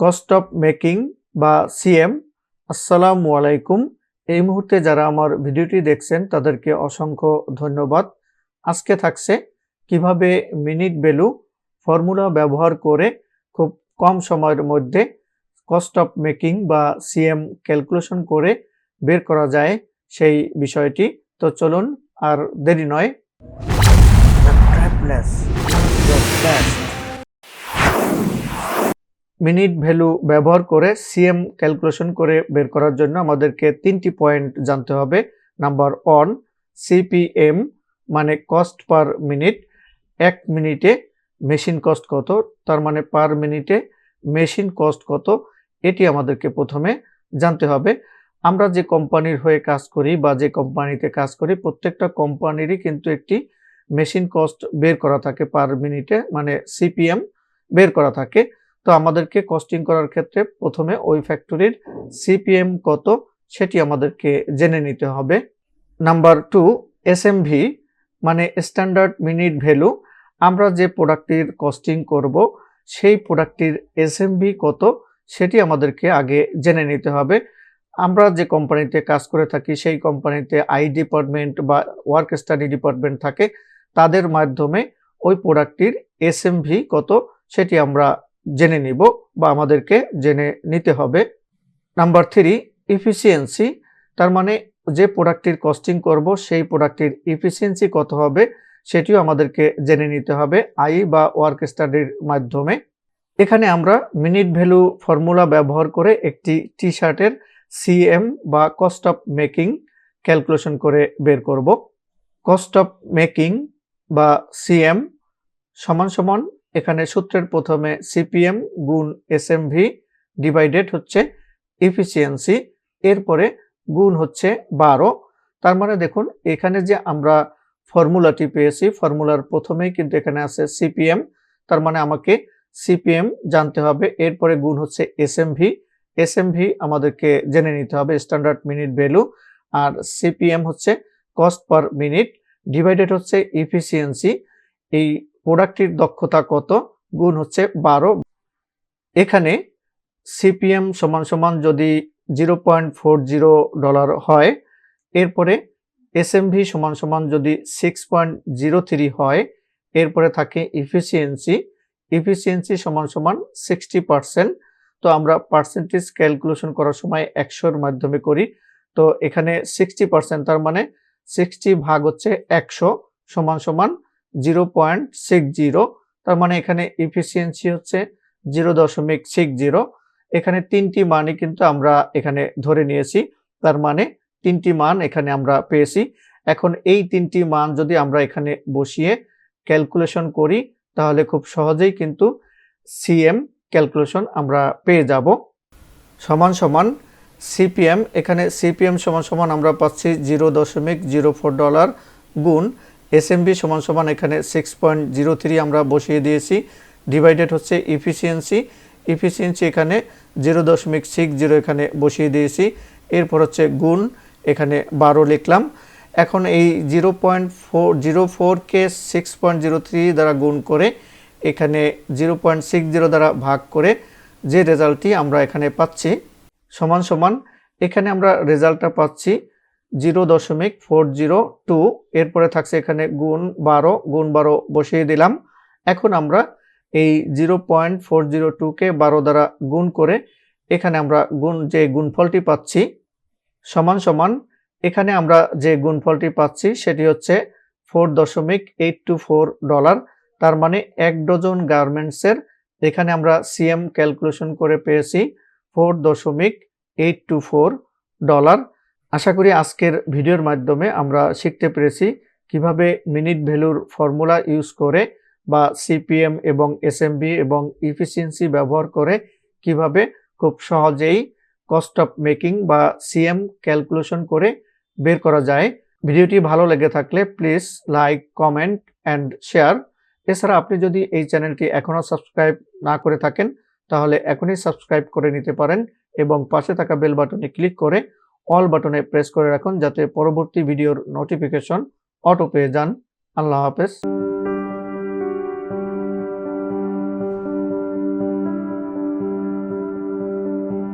Cost of making বা CM, আসসালামু আলাইকুম। এই মুহূর্তে যারা আমার ভিডিওটি দেখছেন, তাদেরকে অসংখ্য ধন্যবাদ। আজকে থাকছে কীভাবে মিনিট ভ্যালু ফর্মুলা ব্যবহার করে খুব কম সময়ের মধ্যে কস্ট অফ মেকিং বা সিএম ক্যালকুলেশন করে বের করা যায় সেই বিষয়টি। তো চলুন, আর দেরি নয়। মিনিট ভ্যালু ব্যবহার করে সিএম ক্যালকুলেশন করে বের করার জন্য আমাদেরকে তিনটি পয়েন্ট জানতে হবে। নাম্বার ওয়ান, সিপিএম মানে কস্ট পার মিনিট, এক মিনিটে মেশিন কস্ট কত, তার মানে পার মিনিটে মেশিন কস্ট কত, এটি আমাদেরকে প্রথমে জানতে হবে। আমরা যে কোম্পানির হয়ে কাজ করি বা যে কোম্পানিতে কাজ করি, প্রত্যেকটা কোম্পানিরই কিন্তু একটি মেশিন কস্ট বের করা থাকে পার মিনিটে মানে সিপিএম বের করা থাকে। তো আমাদেরকে কস্টিং করার ক্ষেত্রে প্রথমে ওই ফ্যাক্টরির সিপিএম কত সেটি আমাদেরকে জেনে নিতে হবে। নাম্বার টু এসএমভি মানে স্ট্যান্ডার্ড মিনিট ভ্যালু আমরা যে প্রোডাক্টটির কস্টিং করব, সেই প্রোডাক্টটির এসএমভি কত সেটি আমাদেরকে আগে জেনে নিতে হবে। আমরা যে কোম্পানিতে কাজ করে থাকি, সেই কোম্পানিতে আই ডিপার্টমেন্ট বা ওয়ার্ক স্টাডি ডিপার্টমেন্ট থাকে, তাদের মাধ্যমে ওই প্রোডাক্টটির এসএমভি কত সেটি আমরা জেনে নিব বা আমাদেরকে জেনে নিতে হবে। নাম্বার থ্রি ইফিসিয়েন্সি তার মানে যে প্রোডাক্টটির কস্টিং করব, সেই প্রোডাক্টটির ইফিসিয়েন্সি কত হবে, সেটিও আমাদেরকে জেনে নিতে হবে আই বা ওয়ার্ক স্টাডির মাধ্যমে। এখানে আমরা মিনিট ভ্যালু ফর্মুলা ব্যবহার করে একটি টি শার্টের সিএম বা কস্ট অফ মেকিং ক্যালকুলেশন করে বের করব। কস্ট অফ মেকিং বা সিএম সমান সমান এখানে সূত্রের প্রথমে সিপিএম গুণ এসএমভি ডিভাইডেড হচ্ছে ইফিসিয়েন্সি এরপরে গুণ হচ্ছে বারো। তার মানে দেখুন, এখানে যে আমরা ফর্মুলাটি পেয়েছি, ফর্মুলার প্রথমেই কিন্তু এখানে আছে সিপিএম, তার মানে আমাকে সিপিএম জানতে হবে, এরপরে গুণ হচ্ছে এস এসএমভি। এসএমভি আমাদেরকে জেনে নিতে হবে, স্ট্যান্ডার্ড মিনিট ভ্যালু, আর সিপিএম হচ্ছে কস্ট পার মিনিট, ডিভাইডেড হচ্ছে ইফিসিয়েন্সি এই প্রোডাক্টটির দক্ষতা কত? গুণ হচ্ছে বারো। এখানে সিপিএম সমান সমান যদি zero point four zero dollar হয়, এরপরে এস এসএমভি সমান সমান যদি সিক্স পয়েন্ট জিরো থ্রি হয়, এরপরে থাকে ইফিসিয়েন্সি ইফিসিয়েন্সি সমান সমান সিক্সটি পার্সেন্ট। তো আমরা পার্সেন্টেজ ক্যালকুলেশন করার সময় একশোর মাধ্যমে করি। তো এখানে সিক্সটি পার্সেন্ট, তার মানে সিক্সটি ভাগ হচ্ছে একশো সমান সমান জিরো পয়েন্ট সিক্স জিরো, তার মানে এখানে ইফিসিয়েন্সি হচ্ছে জিরো দশমিক সিক্স জিরো। এখানে তিনটি মানই কিন্তু আমরা এখানে ধরে নিয়েছি, তার মানে তিনটি মান এখানে আমরা পেয়েছি। এখন এই তিনটি মান যদি আমরা এখানে বসিয়ে ক্যালকুলেশন করি, তাহলে খুব সহজেই কিন্তু সিএম ক্যালকুলেশন আমরা পেয়ে যাব। সমান সমান সিপিএম এখানে সিপিএম সমান সমান আমরা পাচ্ছি জিরো দশমিক জিরো ফোর ডলার গুণ এসএমবি সমান সমান এখানে সিক্স পয়েন্ট জিরো থ্রি আমরা বসিয়ে দিয়েছি। ডিভাইডেড হচ্ছে ইফিসিয়েন্সি ইফিসিয়েন্সি এখানে জিরো দশমিক সিক্স জিরো এখানে বসিয়ে দিয়েছি। এরপর হচ্ছে গুণ, এখানে বারো লিখলাম। এখন এই জিরো পয়েন্ট ফোর জিরো ফোরকে সিক্স পয়েন্ট জিরো থ্রি দ্বারা গুণ করে এখানে জিরো পয়েন্ট সিক্স জিরো দ্বারা ভাগ করে যে রেজাল্টটি আমরা এখানে পাচ্ছি, সমান সমান এখানে আমরা রেজাল্টটা পাচ্ছি জিরো দশমিক ফোর জিরো টু, এরপরে থাকছে এখানে গুণ বারো গুণ বারো বসিয়ে দিলাম। এখন আমরা এই জিরো পয়েন্ট ফোর জিরো টুকে বারো দ্বারা গুণ করে এখানে আমরা গুণ, যে গুণফলটি পাচ্ছি, সমান সমান, এখানে আমরা যে গুণফলটি পাচ্ছি সেটি হচ্ছে ফোর দশমিক এইট টু ফোর ডলার। তার মানে এক ডজন গার্মেন্টসের, এখানে আমরা সিএম ক্যালকুলেশন করে পেয়েছি, ফোর দশমিক এইট টু ফোর ডলার। আশা করি আজকের ভিডিওর মাধ্যমে আমরা শিখতে পেরেছি কীভাবে মিনিট ভ্যালুর ফর্মুলা ইউজ করে বা সিপিএম এবং এসএমবি এবং ইফিসিয়েন্সি ব্যবহার করে কীভাবে খুব সহজেই কস্ট অফ মেকিং বা সিএম ক্যালকুলেশন করে বের করা যায়। ভিডিওটি ভালো লেগে থাকলে please like, comment and share. এছাড়া আপনি যদি এই চ্যানেলটি এখনও সাবস্ক্রাইব না করে থাকেন, তাহলে এখনই সাবস্ক্রাইব করে নিতে পারেন এবং পাশে থাকা বেল বাটনে ক্লিক করে অল বাটনে প্রেস করে রাখুন যাতে পরবর্তী ভিডিওর নোটিফিকেশন অটো পেয়ে যান। আল্লাহ হাফেজ।